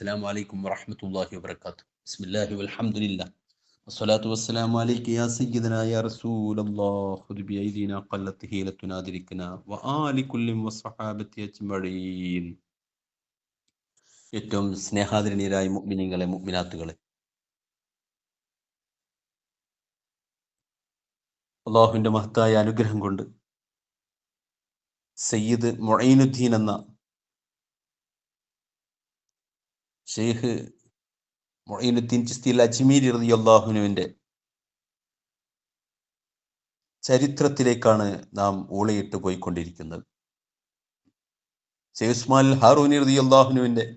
അസ്സാം വലൈക്കും വറഹമത്തല്ലാഹി വാത്തു ബിസ്മില്ലാഹി വൽഹംദുലില്ലാ. വസ്സലാത്തു വസ്സലാം അലൈക യാ സയ്യിദനാ യാ റസൂലല്ലാഹു ബിഐദിന ഖല്ലത്ത് ഹീലത്തുനാദിരിക്കന വ ആലി കുല്ലിം വസ്സഹാബത്തി അജ്മഈൻ. ഏറ്റവും സ്നേഹാദരണീയരായ മുഅ്മിനീങ്ങളെ മുഅ്മിനാത്തുകളെ. അള്ളാഹുവിന്റെ മഹത്തായ അനുഗ്രഹം കൊണ്ട് സയ്യിദ് മൊഴൈനുദ്ദീൻ എന്ന ഷെയ്ഖ് മൊയ്നുദ്ദീൻ ചിസ്തിൽ അജ്മീർ റതി അള്ളാഹുനുവിന്റെ ചരിത്രത്തിലേക്കാണ് നാം ഊളയിട്ട് പോയിക്കൊണ്ടിരിക്കുന്നത്. ഷെയ് ഉസ്മാൻ ഹാറൂനി റതി അള്ളാഹുനുവിന്റെ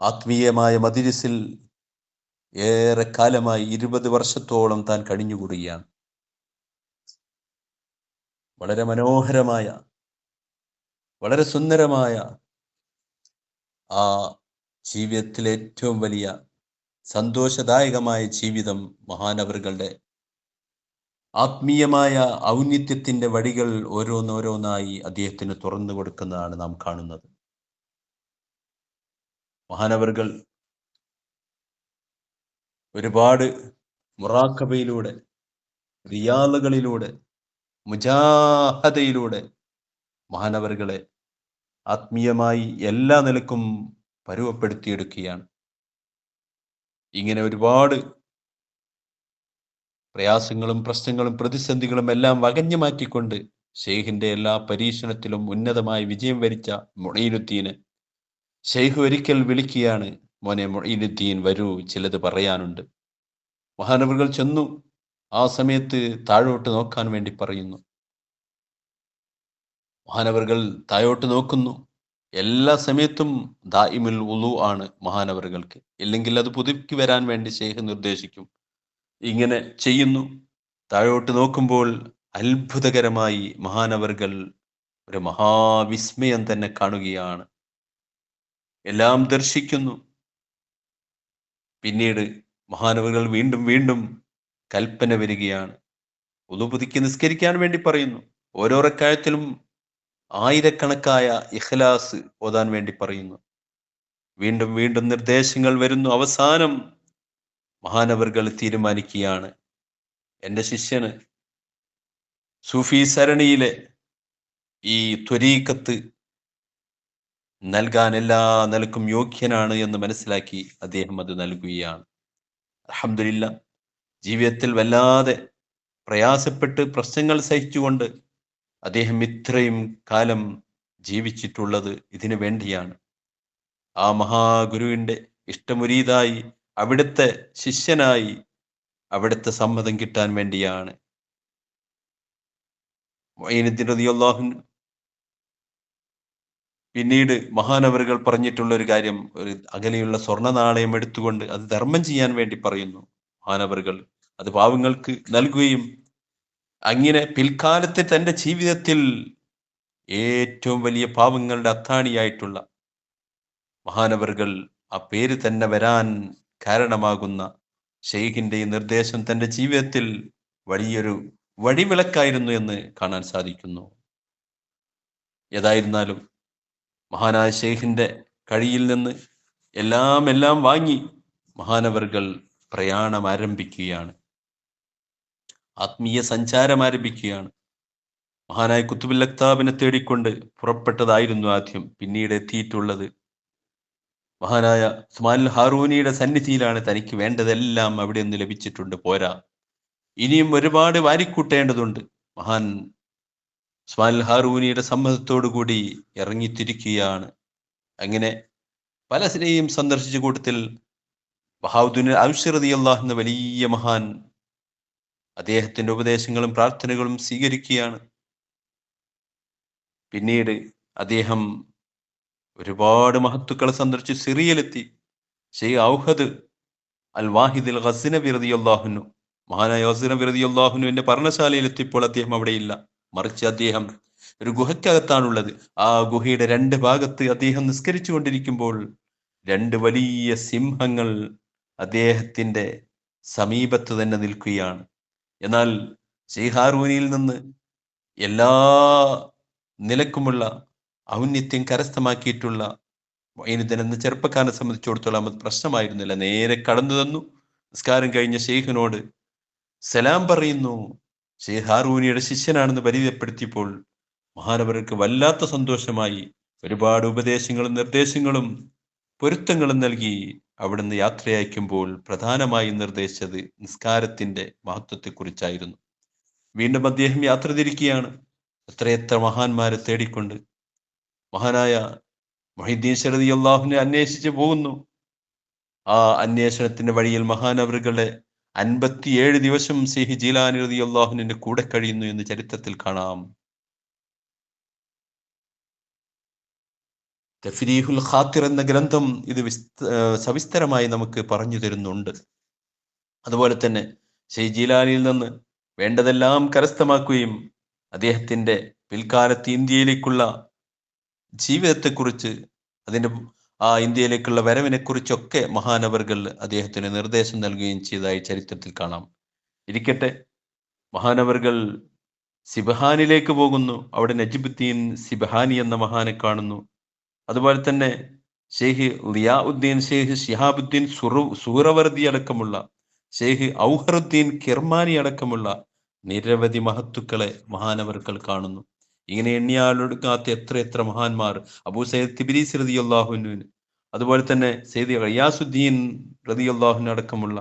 ആത്മീയമായ മദിരിസിൽ ഏറെ കാലമായി ഇരുപത് വർഷത്തോളം താൻ കഴിഞ്ഞുകൂടുകയാണ്. വളരെ മനോഹരമായ വളരെ സുന്ദരമായ ആ ജീവിതത്തിലെ ഏറ്റവും വലിയ സന്തോഷദായകമായ ജീവിതം മഹാനവറുകളുടെ ആത്മീയമായ ഔന്നിത്യത്തിന്റെ വഴികൾ ഓരോന്നോരോന്നായി അദ്ദേഹത്തിന് തുറന്നു കൊടുക്കുന്നതാണ് നാം കാണുന്നത്. മഹാനവറുകൾ ഒരുപാട് മുറാക്കബയിലൂടെ റിയാലുകളിലൂടെ മുജാഹതയിലൂടെ മഹാനവറുകളെ ആത്മീയമായി എല്ലാ നിലക്കും പരുവപ്പെടുത്തിയെടുക്കുകയാണ്. ഇങ്ങനെ ഒരുപാട് പ്രയാസങ്ങളും പ്രശ്നങ്ങളും പ്രതിസന്ധികളും എല്ലാം വകഞ്ഞു മാറ്റിക്കൊണ്ട് ഷെയ്ഖിന്റെ എല്ലാ പരീക്ഷണത്തിലും ഉന്നതമായി വിജയം വരിച്ച മൊണീനുദ്ദീന് ഷെയ്ഖ് ഒരിക്കൽ വിളിക്കുകയാണ് മോനെ മൊഴിയിലുദ്ദീൻ വരൂ ചിലത് പറയാനുണ്ട്. മഹാനവറുകൾ ചെന്നു ആ സമയത്ത് താഴോട്ട് നോക്കാൻ വേണ്ടി പറയുന്നു. മഹാനവറുകൾ തായോട്ട് നോക്കുന്നു. എല്ലാ സമയത്തും ദായിമുൽ ഉലു ആണ് മഹാനവറുകൾക്ക്. ഇല്ലെങ്കിൽ അത് പുതുക്കി വരാൻ വേണ്ടി ശേഖ നിർദ്ദേശിക്കും. ഇങ്ങനെ ചെയ്യുന്നു. താഴോട്ട് നോക്കുമ്പോൾ അത്ഭുതകരമായി മഹാനവറുകൾ ഒരു മഹാവിസ്മയം തന്നെ കാണുകയാണ്. എല്ലാം ദർശിക്കുന്നു. പിന്നീട് മഹാനവറുകൾ വീണ്ടും വീണ്ടും കൽപ്പന വരികയാണ്. ഉതുപുതിക്ക് നിസ്കരിക്കാൻ വേണ്ടി പറയുന്നു. ഓരോ റക്കായത്തിലും ആയിരക്കണക്കായ ഇഖ്ലാസ് ഓതാൻ വേണ്ടി പറയുന്നു. വീണ്ടും വീണ്ടും നിർദ്ദേശങ്ങൾ വരുന്നു. അവസാനം മഹാനവറുകൾ തീരുമാനിക്കുകയാണ്. എന്റെ ശിഷ്യന് സൂഫി സരണിയിലെ ഈ ത്വരീക്കത്ത് നൽകാൻ എല്ലാ നിലക്കും യോഗ്യനാണ് എന്ന് മനസ്സിലാക്കി അദ്ദേഹം അത് നൽകുകയാണ്. അഹമ്മദില്ല ജീവിതത്തിൽ വല്ലാതെ പ്രയാസപ്പെട്ട് പ്രശ്നങ്ങൾ സഹിച്ചുകൊണ്ട് അദ്ദേഹം ഇത്രയും കാലം ജീവിച്ചിട്ടുള്ളത് ഇതിനു വേണ്ടിയാണ്. ആ മഹാഗുരുവിന്റെ ഇഷ്ടമുരീതായി അവിടുത്തെ ശിഷ്യനായി അവിടുത്തെ സമ്മതം കിട്ടാൻ വേണ്ടിയാണ്. മൊയ്നുദ്ദീൻ പിന്നീട് മഹാനവറുകൾ പറഞ്ഞിട്ടുള്ള ഒരു കാര്യം ഒരു അകലെയുള്ള സ്വർണ നാണയം എടുത്തുകൊണ്ട് അത് ധർമ്മം ചെയ്യാൻ വേണ്ടി പറയുന്നു മഹാനവറുകൾ. അത് പാവങ്ങൾക്ക് നൽകുകയും അങ്ങനെ പിൽക്കാലത്തെ തന്റെ ജീവിതത്തിൽ ഏറ്റവും വലിയ പാവങ്ങളുടെ അത്താണിയായിട്ടുള്ള മഹാനവറുകൾ ആ പേര് തന്നെ വരാൻ കാരണമാകുന്ന ഷെയ്ഖിന്റെ ഈ നിർദ്ദേശം തന്റെ ജീവിതത്തിൽ വലിയൊരു വഴിവിളക്കായിരുന്നു എന്ന് കാണാൻ സാധിക്കുന്നു. ഏതായിരുന്നാലും മഹാനായ ഷെയ്ഖിന്റെ കഴിയിൽ നിന്ന് എല്ലാം എല്ലാം വാങ്ങി മഹാനവറുകൾ പ്രയാണം ആരംഭിക്കുകയാണ്. ആത്മീയ സഞ്ചാരം ആരംഭിക്കുകയാണ്. മഹാനായ കുത്തുബിൽ അക്താബിനെ തേടിക്കൊണ്ട് പുറപ്പെട്ടതായിരുന്നു ആദ്യം പിന്നീട് എത്തിയിട്ടുള്ളത്. മഹാനായ സ്മാൽ ഹാറൂനിയുടെ സന്നിധിയിലാണ് തനിക്ക് വേണ്ടതെല്ലാം അവിടെ നിന്ന് ലഭിച്ചിട്ടുണ്ട് പോരാ. ഇനിയും ഒരുപാട് വാരിക്കൂട്ടേണ്ടതുണ്ട്. മഹാൻ സ്മാൽ ഹാറൂനിയുടെ സമ്മതത്തോടു കൂടി ഇറങ്ങിത്തിരിക്കുകയാണ്. അങ്ങനെ പലസിനെയും സന്ദർശിച്ച കൂട്ടത്തിൽ ബഹാദുദ്ദീൻ അള്ളാഹ് എന്ന വലിയ മഹാൻ അദ്ദേഹത്തിന്റെ ഉപദേശങ്ങളും പ്രാർത്ഥനകളും സ്വീകരിക്കുകയാണ്. പിന്നീട് അദ്ദേഹം ഒരുപാട് മഹത്തുക്കളെ സന്ദർശിച്ച് സിറിയയിലെത്തി. ഷെയ് ഔഹദ് അൽ വാഹിദ് അൽ ഖസിന വിറതി മഹാനായ ഹസിന വിറതി അള്ളാഹുനുവിന്റെ പർണശാലയിലെത്തിയപ്പോൾ അദ്ദേഹം അവിടെയില്ല. മറിച്ച് അദ്ദേഹം ഒരു ഗുഹയ്ക്കകത്താണുള്ളത്. ആ ഗുഹയുടെ രണ്ട് ഭാഗത്ത് അദ്ദേഹം നിസ്കരിച്ചു കൊണ്ടിരിക്കുമ്പോൾ രണ്ട് വലിയ സിംഹങ്ങൾ അദ്ദേഹത്തിന്റെ സമീപത്ത് തന്നെ നിൽക്കുകയാണ്. എന്നാൽ ശ്രീഹാർവനിയിൽ നിന്ന് എല്ലാ നിലക്കുമുള്ള ഔന്നിത്യം കരസ്ഥമാക്കിയിട്ടുള്ള മൊയ്നുദ്ദീൻ എന്ന ചെറുപ്പക്കാരനെ സംബന്ധിച്ചിടത്തോളം അത് പ്രശ്നമായിരുന്നില്ല. നേരെ കടന്നു തന്നു. നിസ്കാരം കഴിഞ്ഞ ഷെയ്ഖിനോട് സലാം പറയുന്നു ഷെയ്ഖ് ഹാറൂനിയുടെ ശിഷ്യനാണെന്ന് പരിചയപ്പെടുത്തിയപ്പോൾ മഹാനവർക്ക് വല്ലാത്ത സന്തോഷമായി. ഒരുപാട് ഉപദേശങ്ങളും നിർദ്ദേശങ്ങളും പൊരുത്തങ്ങളും നൽകി അവിടുന്ന് യാത്രയയക്കുമ്പോൾ പ്രധാനമായും നിർദ്ദേശിച്ചത് നിസ്കാരത്തിന്റെ മഹത്വത്തെക്കുറിച്ചായിരുന്നു. വീണ്ടും അദ്ദേഹം യാത്ര തിരിക്കുകയാണ്. എത്രയെത്ര മഹാന്മാരെ തേടിക്കൊണ്ട് മഹാനായ മൊഹിദ്ദീൻ ശരതി അള്ളാഹുവിനെ അന്വേഷിച്ച് പോകുന്നു. ആ അന്വേഷണത്തിന്റെ വഴിയിൽ മഹാനവറുകളെ അൻപത്തിയേഴ് ദിവസം സിഹി ജീലാനി റതി അള്ളാഹുവിന്റെ കൂടെ കഴിയുന്നു എന്ന് ചരിത്രത്തിൽ കാണാം. തഫ്രീഹുൽ ഖാത്തിർ എന്ന ഗ്രന്ഥം ഇത് വിസ്ത സവിസ്തരമായി നമുക്ക് പറഞ്ഞു തരുന്നുണ്ട്. അതുപോലെ തന്നെ ഷെയ് ജീലാനിയിൽ നിന്ന് വേണ്ടതെല്ലാം കരസ്ഥമാക്കുകയും അദ്ദേഹത്തിന്റെ പിൽക്കാലത്ത് ഇന്ത്യയിലേക്കുള്ള ജീവിതത്തെക്കുറിച്ച് അതിന്റെ ആ ഇന്ത്യയിലേക്കുള്ള വരവിനെക്കുറിച്ചൊക്കെ മഹാനവർകൾ അദ്ദേഹത്തിന് നിർദ്ദേശം നൽകുകയും ചെയ്തതായി ചരിത്രത്തിൽ കാണാം. ഇരിക്കട്ടെ മഹാനവർകൾ സിബഹാനിലേക്ക് പോകുന്നു. അവിടെ നജിബുദ്ദീൻ സിബഹാനി എന്ന മഹാനെ കാണുന്നു. അതുപോലെ തന്നെ ഷെയ്ഖ് ലിയാഉദ്ദീൻ ഷെയ്ഖ് ഷിഹാബുദ്ദീൻ സുറു സൂറവർദി അടക്കമുള്ള ഷെയ്ഖ് ഔഹറുദ്ദീൻ കിർമാനി അടക്കമുള്ള നിരവധി മഹത്തുക്കളെ മഹാനവർക്കൾ കാണുന്നു. ഇങ്ങനെ എണ്ണിയാലൊടുക്കാത്ത എത്ര എത്ര മഹാന്മാർ? അബൂ സയ്യിദ് തിബിരീസ് റതി അള്ളാഹുനുവിന് അതുപോലെ തന്നെ സെയ്ദ് റിയാസുദ്ദീൻ റതി അടക്കമുള്ള.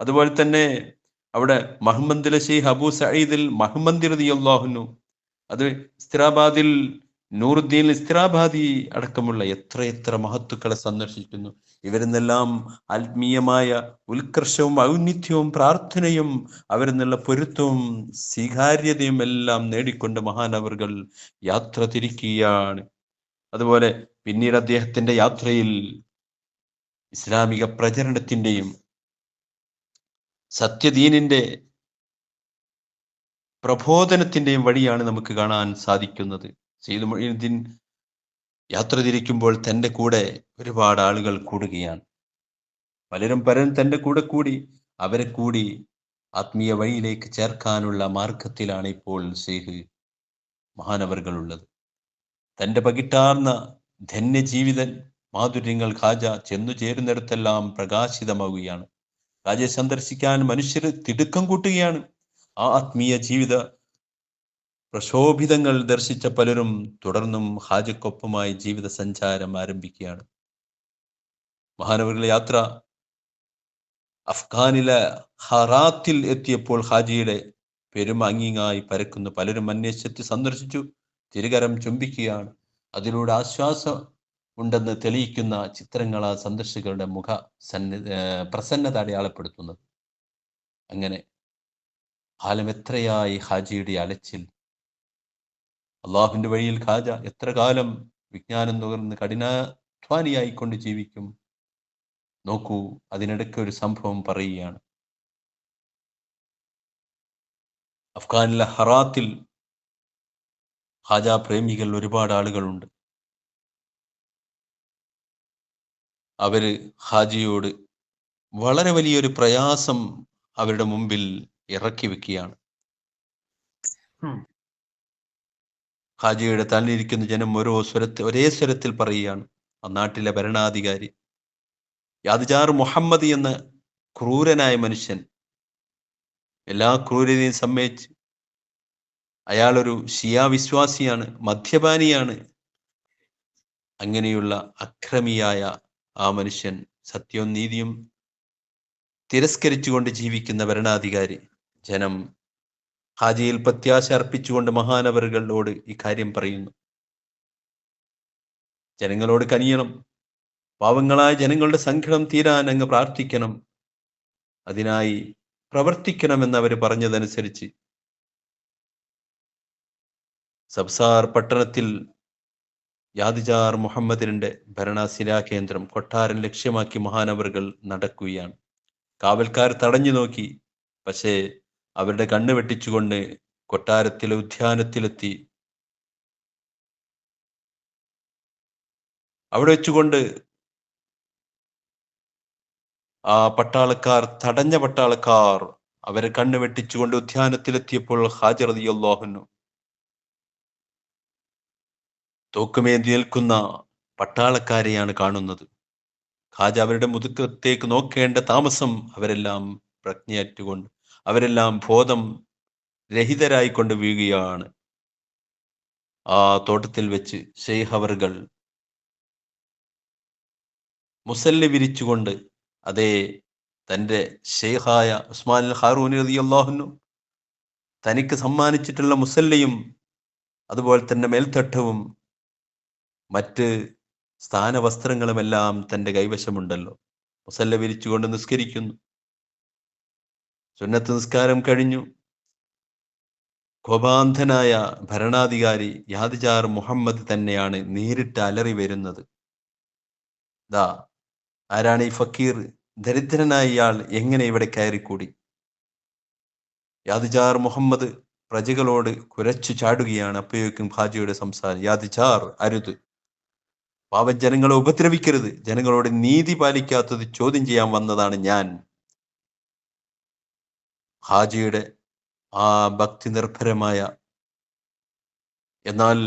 അതുപോലെ തന്നെ അവിടെ മഹമ്മദ് ഷെയ്ഖ് അബൂ സയ്യിദിൽ മഹമ്മദ് റതി അള്ളാഹുനു അത് ഇസ്തിറാബാദിൽ നൂറുദ്ദീൻ ഇസ്തിറാബാദി അടക്കമുള്ള എത്ര എത്ര മഹത്തുക്കളെ സന്ദർശിക്കുന്നു. ഇവരിന്നെല്ലാം ആത്മീയമായ ഉത്കർഷവും ഔന്നിത്യവും പ്രാർത്ഥനയും അവരിന്നുള്ള പൊരുത്തവും സ്വീകാര്യതയും എല്ലാം നേടിക്കൊണ്ട് മഹാനവറുകൾ യാത്ര തിരിക്കുകയാണ്. അതുപോലെ പിന്നീട് അദ്ദേഹത്തിന്റെ യാത്രയിൽ ഇസ്ലാമിക പ്രചരണത്തിന്റെയും സത്യദീനിന്റെ പ്രബോധനത്തിന്റെയും വഴിയാണ് നമുക്ക് കാണാൻ സാധിക്കുന്നത്. സെയ്ദ് മൊയ്നുദ്ദീൻ യാത്ര തിരിക്കുമ്പോൾ തന്റെ കൂടെ ഒരുപാട് ആളുകൾ കൂടുകയാണ്. പലരും പലരും തന്റെ കൂടെ കൂടി അവരെ കൂടി ആത്മീയ വഴിയിലേക്ക് ചേർക്കാനുള്ള മാർഗത്തിലാണ് ഇപ്പോൾ സെയ്ഹ് മഹാനവറുകൾ ഉള്ളത് തന്റെ പകിട്ടാർന്ന ധന്യജീവിതൻ മാധുര്യങ്ങൾ ഖാജ ചെന്നു ചേരുന്നിടത്തെല്ലാം പ്രകാശിതമാവുകയാണ്. ഖാജയെ സന്ദർശിക്കാൻ മനുഷ്യർ തിടുക്കം കൂട്ടുകയാണ്. ആ ആത്മീയ ജീവിത പ്രശോഭിതങ്ങൾ ദർശിച്ച പലരും തുടർന്നും ഹാജിക്കൊപ്പമായി ജീവിത സഞ്ചാരം ആരംഭിക്കുകയാണ്. മഹാനവരുടെ യാത്ര അഫ്ഗാനിലെ ഹറാത്തിൽ എത്തിയപ്പോൾ ഹാജിയുടെ പെരുമങ്ങിങ്ങായി പരക്കുന്നു പലരും അന്വേഷിച്ചെത്തി സന്ദർശിച്ചു. തിരുകരം ചുംബിക്കുകയാണ്. അതിലൂടെ ആശ്വാസം ഉണ്ടെന്ന് തെളിയിക്കുന്ന ചിത്രങ്ങൾ ആ സന്ദർശകരുടെ മുഖ സന്നി പ്രസന്നത അടയാളപ്പെടുത്തുന്നത്. അങ്ങനെ കാലം എത്രയായി ഹാജിയുടെ അലച്ചിൽ അള്ളാഹുവിന്റെ വഴിയിൽ ഖാജ എത്ര കാലം വിജ്ഞാനം നുകർന്ന് കഠിനാധ്വാനിയായിക്കൊണ്ട് ജീവിക്കും? നോക്കൂ അതിനിടയ്ക്ക് ഒരു സംഭവം പറയുകയാണ്. അഫ്ഗാനിലെ ഹറാത്തിൽ ഖാജ പ്രേമികൾ ഒരുപാട് ആളുകളുണ്ട്. അവർ ഹാജിയോട് വളരെ വലിയൊരു പ്രയാസം അവരുടെ മുമ്പിൽ ഇറക്കി വെക്കുകയാണ്. ഹാജിയുടെ തന്നിരിക്കുന്ന ജനം ഓരോ സ്വരത്തിൽ ഒരേ സ്വരത്തിൽ പറയുകയാണ്. ആ നാട്ടിലെ ഭരണാധികാരി. യാദിജാർ മുഹമ്മദ് എന്ന ക്രൂരനായ മനുഷ്യൻ. എല്ലാ ക്രൂരതയും സമ്മതിച്ച് അയാളൊരു ഷിയാ വിശ്വാസിയാണ് മദ്യപാനിയാണ്. അങ്ങനെയുള്ള അക്രമിയായ ആ മനുഷ്യൻ സത്യവും നീതിയും തിരസ്കരിച്ചുകൊണ്ട് ജീവിക്കുന്ന ഭരണാധികാരി. ജനം ഹാജിയിൽ പ്രത്യാശ അർപ്പിച്ചുകൊണ്ട് മഹാനവറുകളോട് ഈ കാര്യം പറയുന്നു. ജനങ്ങളോട് കനിയണം. പാവങ്ങളായ ജനങ്ങളുടെ സങ്കടം തീരാൻ അങ്ങ് പ്രാർത്ഥിക്കണം. അതിനായി പ്രവർത്തിക്കണമെന്ന് അവർ പറഞ്ഞതനുസരിച്ച്. സബ്സാർ പട്ടണത്തിൽ യാദിജാർ മുഹമ്മദിന്റെ ഭരണശിലാ കേന്ദ്രം കൊട്ടാരം ലക്ഷ്യമാക്കി മഹാനവറുകൾ നടക്കുകയാണ്. കാവൽക്കാർ തടഞ്ഞു നോക്കി. പക്ഷേ അവരുടെ കണ്ണ് വെട്ടിച്ചുകൊണ്ട് കൊട്ടാരത്തിലെ ഉദ്യാനത്തിലെത്തി. അവിടെ വെച്ചുകൊണ്ട് ആ പട്ടാളക്കാർ തടഞ്ഞ പട്ടാളക്കാർ അവരെ കണ്ണ് വെട്ടിച്ചുകൊണ്ട് ഉദ്യാനത്തിലെത്തിയപ്പോൾ ഹാജർ അള്ളാഹുന്നു തോക്കുമേന്തി നിൽക്കുന്ന പട്ടാളക്കാരെയാണ് കാണുന്നത്. ഖാജ അവരുടെ മുതുക്കത്തേക്ക് നോക്കേണ്ട താമസം അവരെല്ലാം പ്രജ്ഞയറ്റുകൊണ്ട് അവരെല്ലാം ബോധം രഹിതരായിക്കൊണ്ട് വീഴുകയാണ്. ആ തോട്ടത്തിൽ വെച്ച് ഷെയ്ഹവറുകൾ മുസല്ലി വിരിച്ചുകൊണ്ട് അതേ തന്റെ ഷെയ്ഹായ ഉസ്മാൻ ഹാറൂൻ റതി തനിക്ക് സമ്മാനിച്ചിട്ടുള്ള മുസല്ലയും അതുപോലെ തന്നെ മേൽത്തട്ടവും മറ്റ് സ്ഥാനവസ്ത്രങ്ങളുമെല്ലാം തന്റെ കൈവശമുണ്ടല്ലോ. മുസല്ല വിരിച്ചുകൊണ്ട് നിസ്കരിക്കുന്നു. സുന്നത്ത് നിസ്കാരം കഴിഞ്ഞു. കോപാന്ധനായ ഭരണാധികാരി യാദിജാർ മുഹമ്മദ് തന്നെയാണ് നേരിട്ട് അലറി വരുന്നത്. ദാ ആരാണ് ഈ ഫക്കീർ? ദരിദ്രനായ ഇയാൾ എങ്ങനെ ഇവിടെ കയറിക്കൂടി? യാദിജാർ മുഹമ്മദ് പ്രജകളോട് കുരച്ചു ചാടുകയാണ് അപ്പയോക്കും ഹാജിയുടെ സംസാരം. യാദിജാർ അരുത്. പാവം ജനങ്ങളെ ഉപദ്രവിക്കരുത്. ജനങ്ങളോട് നീതി പാലിക്കാത്തത് ചോദ്യം ചെയ്യാൻ വന്നതാണ് ഞാൻ. ഹാജിയുടെ ആ ഭക്തി നിർഭരമായ എന്നാൽ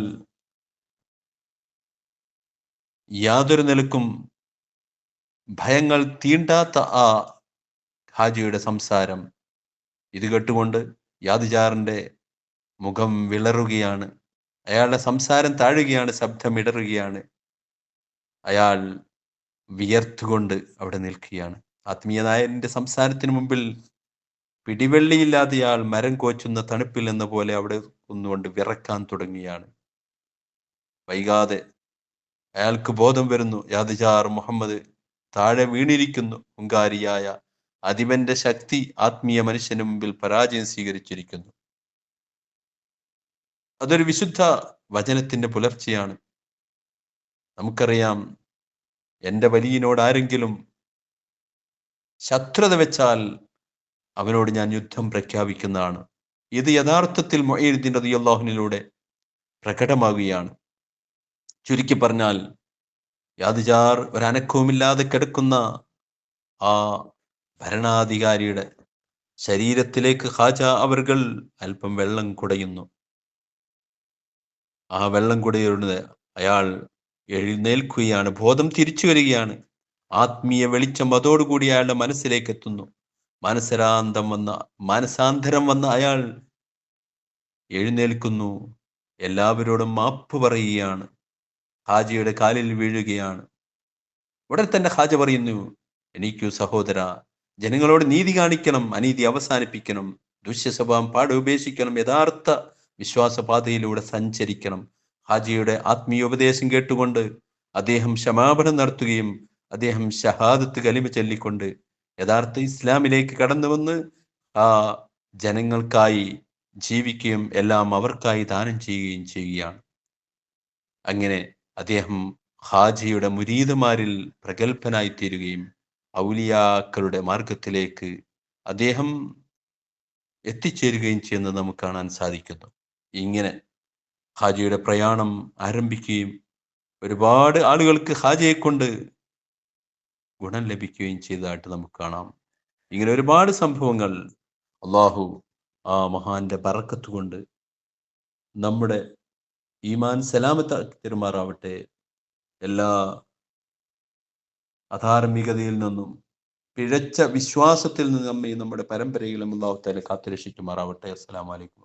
യാതൊരു നിലക്കും ഭയങ്ങൾ തീണ്ടാത്ത ആ ഹാജിയുടെ സംസാരം ഇത് കേട്ടുകൊണ്ട് യാദുചാറിന്റെ മുഖം വിളറുകയാണ്. അയാളുടെ സംസാരം താഴുകയാണ് ശബ്ദം ഇടറുകയാണ്. അയാൾ വിയർത്തുകൊണ്ട് അവിടെ നിൽക്കുകയാണ്. ആത്മീയനായന്റെ സംസാരത്തിന് മുമ്പിൽ പിടിവെള്ളിയില്ലാതെയാൾ മരം കോച്ചുന്ന തണുപ്പിൽ എന്ന പോലെ അവിടെ ഒന്നുകൊണ്ട് വിറക്കാൻ തുടങ്ങിയാണ്. വൈകാതെ അയാൾക്ക് ബോധം വരുന്നു. യാദിജാർ മുഹമ്മദ് താഴെ വീണിരിക്കുന്നു. ഹുങ്കാരിയായ അതിവന്റെ ശക്തി ആത്മീയ മനുഷ്യന് മുമ്പിൽ പരാജയം സ്വീകരിച്ചിരിക്കുന്നു. അതൊരു വിശുദ്ധ വചനത്തിന്റെ പുലർച്ചയാണ്. നമുക്കറിയാം എന്റെ വലിയനോട് ആരെങ്കിലും ശത്രുത വെച്ചാൽ അവനോട് ഞാൻ യുദ്ധം പ്രഖ്യാപിക്കുന്നതാണ്. ഇത് യഥാർത്ഥത്തിൽ മൊയ്യുദ്ദീൻ റതിയല്ലാഹുനിലൂടെ പ്രകടമാകുകയാണ്. ചുരുക്കി പറഞ്ഞാൽ യാതിജാർ ഒരനക്കവുമില്ലാതെ കിടക്കുന്ന ആ ഭരണാധികാരിയുടെ ശരീരത്തിലേക്ക് ഹാജ അവർകൾ അല്പം വെള്ളം കുടയുന്നു. ആ വെള്ളം കുടയുന്നത് അയാൾ എഴുന്നേൽക്കുകയാണ് ബോധം തിരിച്ചു വരികയാണ്. ആത്മീയ വെളിച്ചം അതോടുകൂടി അയാളുടെ മനസ്സിലേക്ക് എത്തുന്നു മനസ്സരാന്തം വന്ന മനസാന്തരം വന്ന അയാൾ എഴുന്നേൽക്കുന്നു. എല്ലാവരോടും മാപ്പ് പറയുകയാണ്. ഹാജിയുടെ കാലിൽ വീഴുകയാണ്. ഉടൻ തന്നെ ഹാജ പറയുന്നു എനിക്കു സഹോദര ജനങ്ങളോട് നീതി കാണിക്കണം അനീതി അവസാനിപ്പിക്കണം. ദുഷ്യസ്വഭാവം പാടെ ഉപേക്ഷിക്കണം യഥാർത്ഥ വിശ്വാസപാതയിലൂടെ സഞ്ചരിക്കണം. ഹാജിയുടെ ആത്മീയോപദേശം കേട്ടുകൊണ്ട് അദ്ദേഹം ക്ഷമാപണം നടത്തുകയും അദ്ദേഹം ഷഹാദത്ത് കലിമ ചൊല്ലിക്കൊണ്ട് യഥാർത്ഥ ഇസ്ലാമിലേക്ക് കടന്നു വന്ന് ആ ജനങ്ങൾക്കായി ജീവിക്കുകയും എല്ലാം അവർക്കായി ദാനം ചെയ്യുകയും ചെയ്യുകയാണ്. അങ്ങനെ അദ്ദേഹം ഹാജിയുടെ മുരീദമാരിൽ പ്രഗത്ഭനായി തീരുകയും ഔലിയാക്കളുടെ മാർഗത്തിലേക്ക് അദ്ദേഹം എത്തിച്ചേരുകയും ചെയ്യുന്നത് നമുക്ക് കാണാൻ സാധിക്കുന്നു. ഇങ്ങനെ ഹാജിയുടെ പ്രയാണം ആരംഭിക്കുകയും ഒരുപാട് ആളുകൾക്ക് ഹാജിയെ കൊണ്ട് ഗുണം ലഭിക്കുകയും ചെയ്തതായിട്ട് നമുക്ക് കാണാം. ഇങ്ങനെ ഒരുപാട് സംഭവങ്ങൾ അള്ളാഹു ആ മഹാന്റെ പറക്കത്ത് കൊണ്ട് നമ്മുടെ ഈമാൻ സലാമത്ത് തെരുമാറാവട്ടെ എല്ലാ അധാർമികതയിൽ നിന്നും പിഴച്ച വിശ്വാസത്തിൽ നിന്ന് നമ്മെ നമ്മുടെ പരമ്പരയിലും അള്ളാഹു തല കാത്തുരക്ഷിക്കുമാറാവട്ടെ. അസ്സലാമലൈക്കും